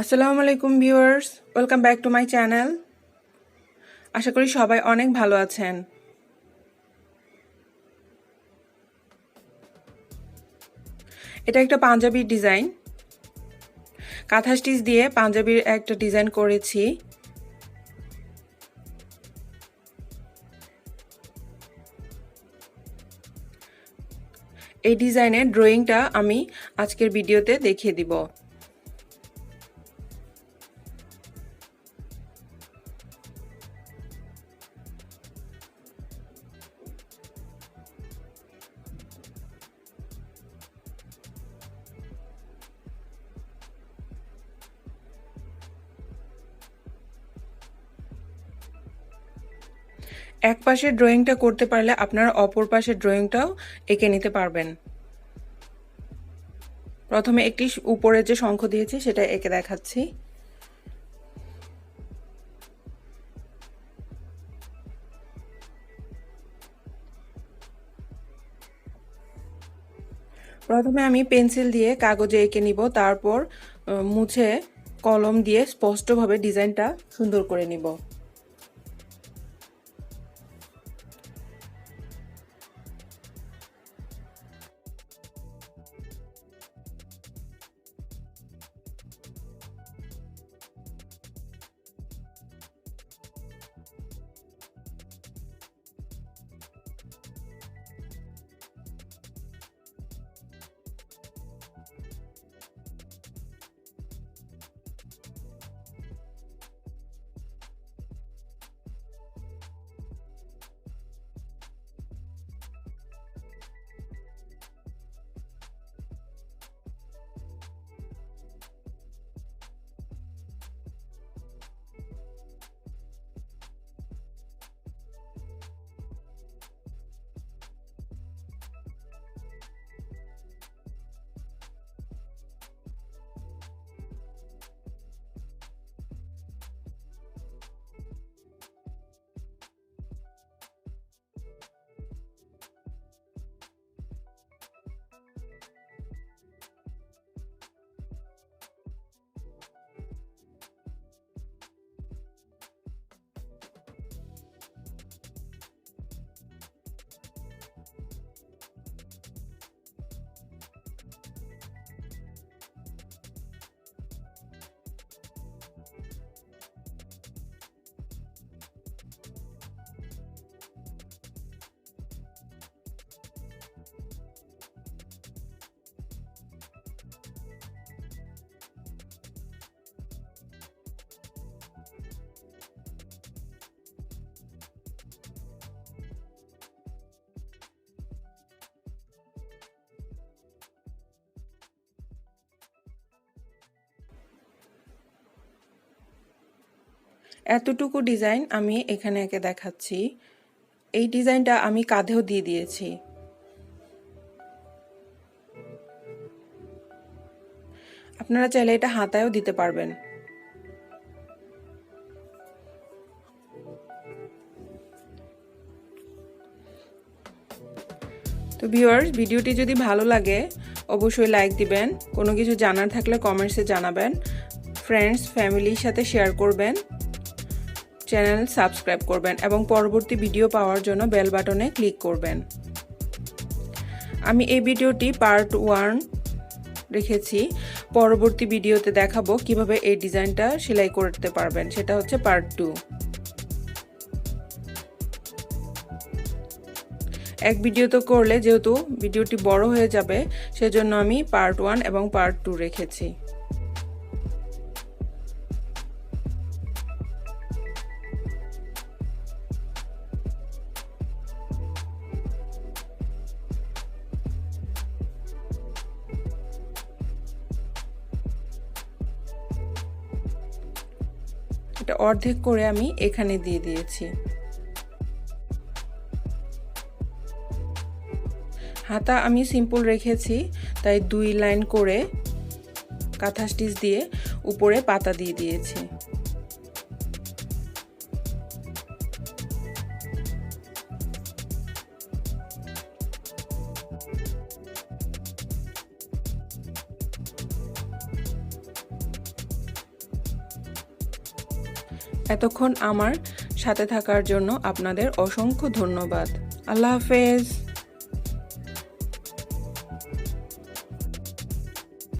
আসসালামু আলাইকুম viewers, welcome back to my channel. আশা করি সবাই অনেক ভালো আছেন। এটা একটা পাঞ্জাবির ডিজাইন। কাঁথা স্টিচ দিয়ে পাঞ্জাবির একটা ডিজাইন করেছি। এই ডিজাইনের ড্রয়িংটা আমি আজকের ভিডিওতে দেখিয়ে দিব। এক পাশের ড্রয়িংটা করতে পারলে আপনার অপর পাশের ড্রয়িংটাও এঁকে নিতে পারবেন। প্রথমে একটি উপরে যে শঙ্খ দিয়েছি, সেটা এঁকে দেখাচ্ছি। প্রথমে আমি পেন্সিল দিয়ে কাগজে এঁকে নিব, তারপর মুছে কলম দিয়ে স্পষ্টভাবে ডিজাইনটা সুন্দর করে নিব। এতটুকু ডিজাইন আমি এখানে একে দেখাচ্ছি। এই ডিজাইনটা আমি কাঁধেও দিয়ে দিয়েছি। আপনারা চাইলে এটা হাতায়ও দিতে পারবেন। তো ভিউয়ার্স, ভিডিওটি যদি ভালো লাগে, অবশ্যই লাইক দিবেন। কোনো কিছু জানার থাকলে কমেন্টসে জানাবেন। ফ্রেন্ডস, ফ্যামিলির সাথে শেয়ার করবেন। চ্যানেল সাবস্ক্রাইব করবেন এবং পরবর্তী ভিডিও পাওয়ার জন্য বেল বাটনে ক্লিক করবেন। আমি এই ভিডিওটি পার্ট ওয়ান রেখেছি। পরবর্তী ভিডিওতে দেখাবো কীভাবে এই ডিজাইনটা সেলাই করতে পারবেন। সেটা হচ্ছে পার্ট টু এক ভিডিও তো করলে যেহেতু ভিডিওটি বড় হয়ে যাবে, সেজন্য আমি পার্ট ওয়ান এবং পার্ট টু রেখেছি। এটা অর্ধেক করে আমি এখানে দিয়ে দিয়েছি। হাতা আমি সিম্পল রেখেছি, তাই দুই লাইন করে কাঁথা স্টিচ দিয়ে উপরে পাতা দিয়ে দিয়েছি। এতক্ষণ আমার সাথে থাকার জন্য আপনাদের অসংখ্য ধন্যবাদ। আল্লাহ হাফেজ।